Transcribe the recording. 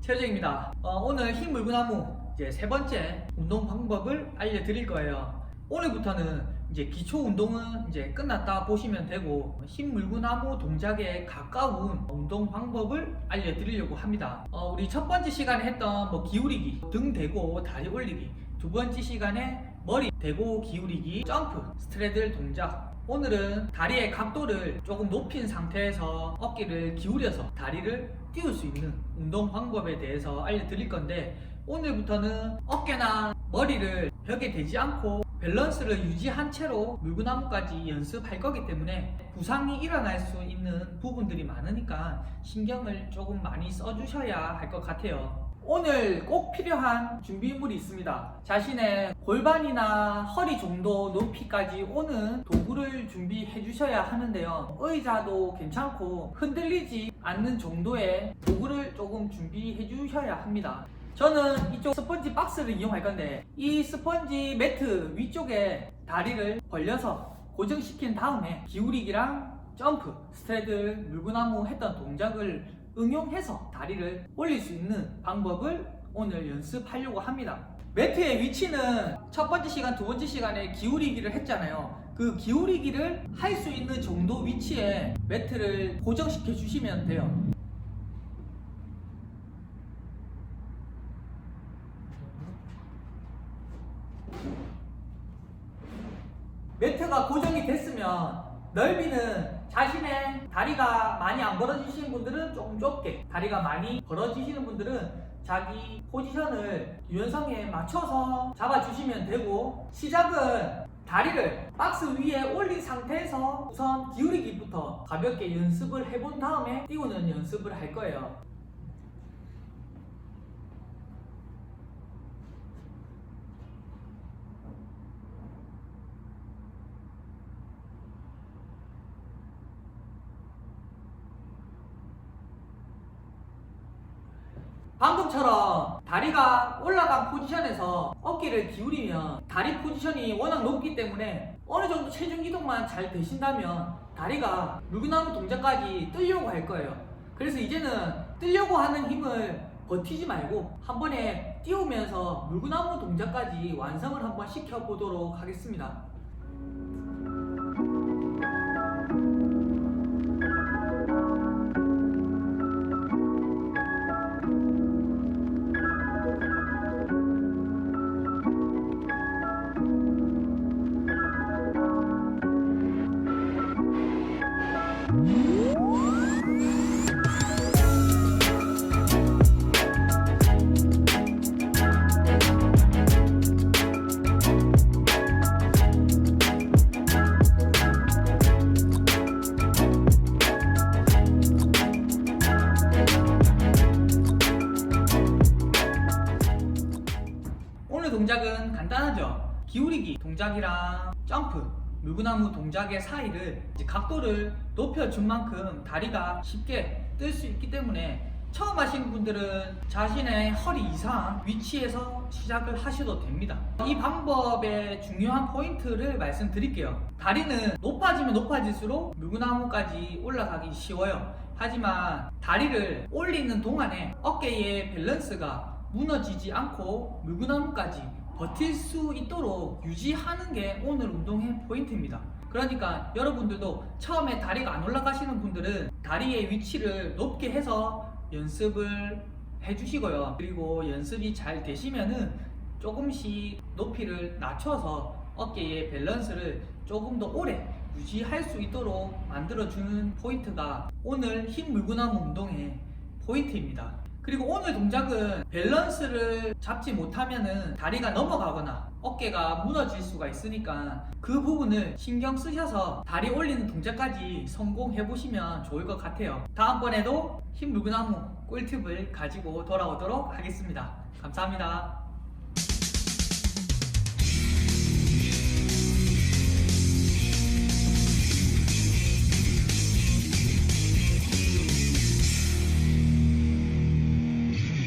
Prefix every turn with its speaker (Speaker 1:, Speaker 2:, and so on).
Speaker 1: 최재입니다. 어, 오늘 흰 물구나무 이제 세 번째 운동 방법을 알려드릴 거예요. 오늘부터는 이제 기초 운동은 이제 끝났다 보시면 되고 흰 물구나무 동작에 가까운 운동 방법을 알려드리려고 합니다. 어, 우리 첫 번째 시간에 했던 뭐 기울이기, 등 대고 다리 올리기, 두 번째 시간에 머리 대고 기울이기, 점프, 스트레들 동작. 오늘은 다리의 각도를 조금 높인 상태에서 어깨를 기울여서 다리를 띄울 수 있는 운동 방법에 대해서 알려드릴 건데 오늘부터는 어깨나 머리를 벽에 대지 않고 밸런스를 유지한 채로 물구나무까지 연습할 거기 때문에 부상이 일어날 수 있는 부분들이 많으니까 신경을 조금 많이 써주셔야 할 것 같아요. 오늘 꼭 필요한 준비물이 있습니다. 자신의 골반이나 허리 정도 높이까지 오는 도구를 준비해 주셔야 하는데요. 의자도 괜찮고 흔들리지 않는 정도의 도구를 조금 준비해 주셔야 합니다. 저는 이쪽 스펀지 박스를 이용할 건데 이 스펀지 매트 위쪽에 다리를 벌려서 고정시킨 다음에 기울이기랑 점프, 스트레드, 물구나무 했던 동작을 응용해서 다리를 올릴 수 있는 방법을 오늘 연습하려고 합니다. 매트의 위치는 첫 번째 시간, 두 번째 시간에 기울이기를 했잖아요. 그 기울이기를 할 수 있는 정도 위치에 매트를 고정시켜 주시면 돼요. 매트가 고정이 됐으면 넓이는 자신의 다리가 많이 안 벌어지시는 분들은 조금 좁게 다리가 많이 벌어지시는 분들은 자기 포지션을 유연성에 맞춰서 잡아주시면 되고 시작은 다리를 박스 위에 올린 상태에서 우선 기울이기부터 가볍게 연습을 해본 다음에 띄우는 연습을 할 거예요 방금처럼 다리가 올라간 포지션에서 어깨를 기울이면 다리 포지션이 워낙 높기 때문에 어느 정도 체중 이동만 잘 되신다면 다리가 물구나무 동작까지 뜨려고 할 거예요. 그래서 이제는 뜨려고 하는 힘을 버티지 말고 한 번에 띄우면서 물구나무 동작까지 완성을 한번 시켜보도록 하겠습니다. 동작은 간단하죠. 기울이기 동작이랑 점프, 물구나무 동작의 사이를 각도를 높여준 만큼 다리가 쉽게 뜰 수 있기 때문에 처음 하시는 분들은 자신의 허리 이상 위치에서 시작을 하셔도 됩니다. 이 방법의 중요한 포인트를 말씀드릴게요. 다리는 높아지면 높아질수록 물구나무까지 올라가기 쉬워요. 하지만 다리를 올리는 동안에 어깨의 밸런스가 무너지지 않고 물구나무까지 버틸 수 있도록 유지하는 게 오늘 운동의 포인트입니다. 그러니까 여러분들도 처음에 다리가 안 올라가시는 분들은 다리의 위치를 높게 해서 연습을 해주시고요. 그리고 연습이 잘 되시면은 조금씩 높이를 낮춰서 어깨의 밸런스를 조금 더 오래 유지할 수 있도록 만들어주는 포인트가 오늘 흰 물구나무 운동의 포인트입니다. 그리고 오늘 동작은 밸런스를 잡지 못하면은 다리가 넘어가거나 어깨가 무너질 수가 있으니까 그 부분을 신경 쓰셔서 다리 올리는 동작까지 성공해 보시면 좋을 것 같아요. 다음번에도 흰 물구나무 꿀팁을 가지고 돌아오도록 하겠습니다. 감사합니다.